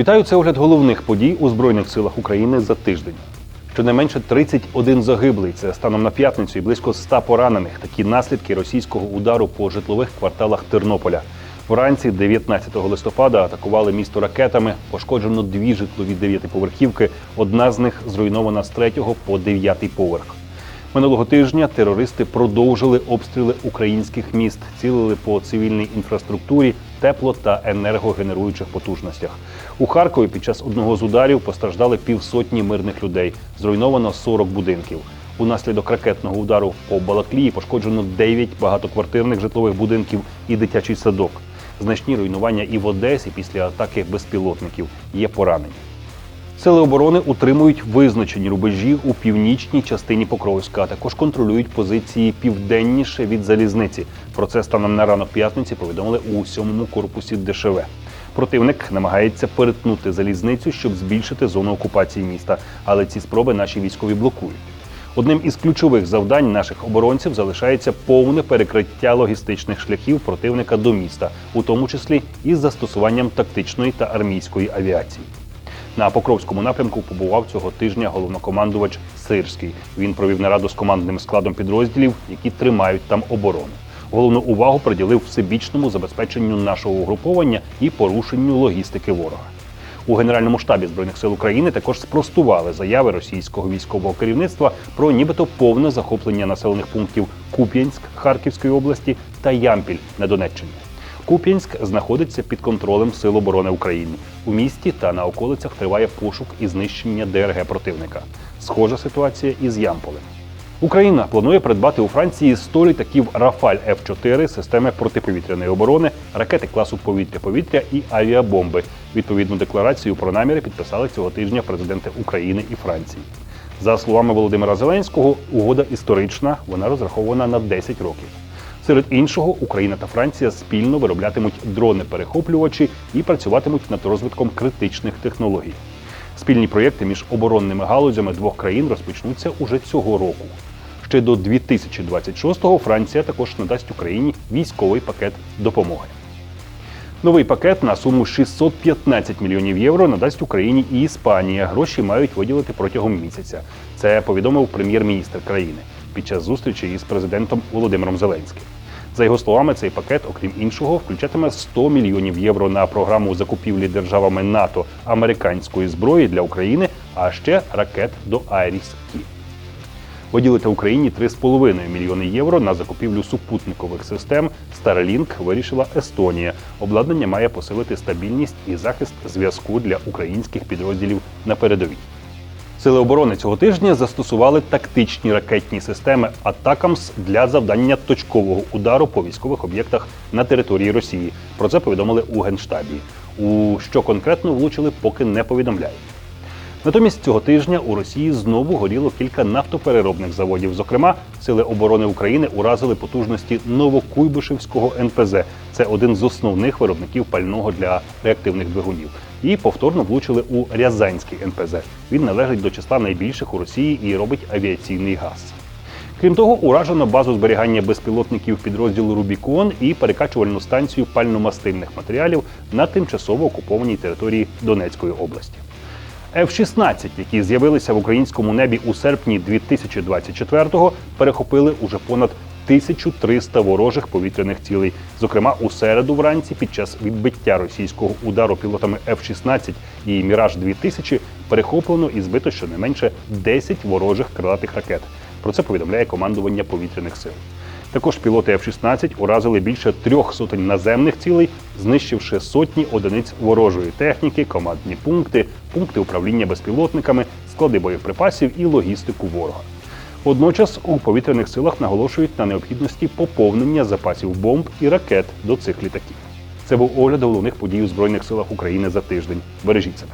Вітаю, це огляд головних подій у Збройних силах України за тиждень. Щонайменше 31 загиблий. Це станом на п'ятницю і близько 100 поранених. Такі наслідки російського удару по житлових кварталах Тернополя. Вранці 19 листопада атакували місто ракетами. Пошкоджено дві житлові дев'ятиповерхівки. Одна з них зруйнована з третього по дев'ятий поверх. Минулого тижня терористи продовжили обстріли українських міст, цілили по цивільній інфраструктурі, тепло та енергогенеруючих потужностях. У Харкові під час одного з ударів постраждали півсотні мирних людей. Зруйновано 40 будинків. Унаслідок ракетного удару по Балаклії пошкоджено 9 багатоквартирних житлових будинків і дитячий садок. Значні руйнування і в Одесі після атаки безпілотників є поранені. Сили оборони утримують визначені рубежі у північній частині Покровська, а також контролюють позиції південніше від залізниці. Про це станом на ранок п'ятниці повідомили у сьомому корпусі ДШВ. Противник намагається перетнути залізницю, щоб збільшити зону окупації міста, але ці спроби наші військові блокують. Одним із ключових завдань наших оборонців залишається повне перекриття логістичних шляхів противника до міста, у тому числі із застосуванням тактичної та армійської авіації. На Покровському напрямку побував цього тижня головнокомандувач Сирський. Він провів нараду з командним складом підрозділів, які тримають там оборону. Головну увагу приділив всебічному забезпеченню нашого угруповання і порушенню логістики ворога. У Генеральному штабі збройних сил України також спростували заяви російського військового керівництва про нібито повне захоплення населених пунктів Куп'янськ Харківської області та Ямпіль на Донеччині. Куп'янськ знаходиться під контролем Сил оборони України. У місті та на околицях триває пошук і знищення ДРГ противника. Схожа ситуація із Ямполем. Україна планує придбати у Франції 100 літаків Рафаль Ф-4, системи протиповітряної оборони, ракети класу повітря-повітря і авіабомби. Відповідну декларацію про наміри підписали цього тижня президенти України і Франції. За словами Володимира Зеленського, угода історична, вона розрахована на 10 років. Серед іншого, Україна та Франція спільно вироблятимуть дрони-перехоплювачі і працюватимуть над розвитком критичних технологій. Спільні проєкти між оборонними галузями двох країн розпочнуться уже цього року. Ще до 2026-го Франція також надасть Україні військовий пакет допомоги. Новий пакет на суму 615 мільйонів євро надасть Україні і Іспанія. Гроші мають виділити протягом місяця. Це повідомив прем'єр-міністр країни під час зустрічі із президентом Володимиром Зеленським. За його словами, цей пакет, окрім іншого, включатиме 100 мільйонів євро на програму закупівлі державами НАТО американської зброї для України, а ще ракет до Айріс. Виділити Україні 3,5 мільйони євро на закупівлю супутникових систем Starlink вирішила Естонія. Обладнання має посилити стабільність і захист зв'язку для українських підрозділів на передовій. Сили оборони цього тижня застосували тактичні ракетні системи Атакамс для завдання точкового удару по військових об'єктах на території Росії. Про це повідомили у генштабі. У що конкретно влучили, поки не повідомляють. Натомість цього тижня у Росії знову горіло кілька нафтопереробних заводів. Зокрема, сили оборони України уразили потужності Новокуйбишевського НПЗ. Це один з основних виробників пального для реактивних двигунів. І повторно влучили у Рязанський НПЗ. Він належить до числа найбільших у Росії і робить авіаційний газ. Крім того, уражено базу зберігання безпілотників підрозділу Рубікон і перекачувальну станцію пально-мастильних матеріалів на тимчасово окупованій території Донецької області. F-16, які з'явилися в українському небі у серпні 2024-го, перехопили уже понад 1300 ворожих повітряних цілей. Зокрема, у середу вранці під час відбиття російського удару пілотами F-16 і Міраж 2000 перехоплено і збито щонайменше 10 ворожих крилатих ракет. Про це повідомляє командування повітряних сил. Також пілоти F-16 уразили більше трьох сотень наземних цілей, знищивши сотні одиниць ворожої техніки, командні пункти, пункти управління безпілотниками, склади боєприпасів і логістику ворога. Водночас у повітряних силах наголошують на необхідності поповнення запасів бомб і ракет до цих літаків. Це був огляд головних подій у Збройних силах України за тиждень. Бережіть себе.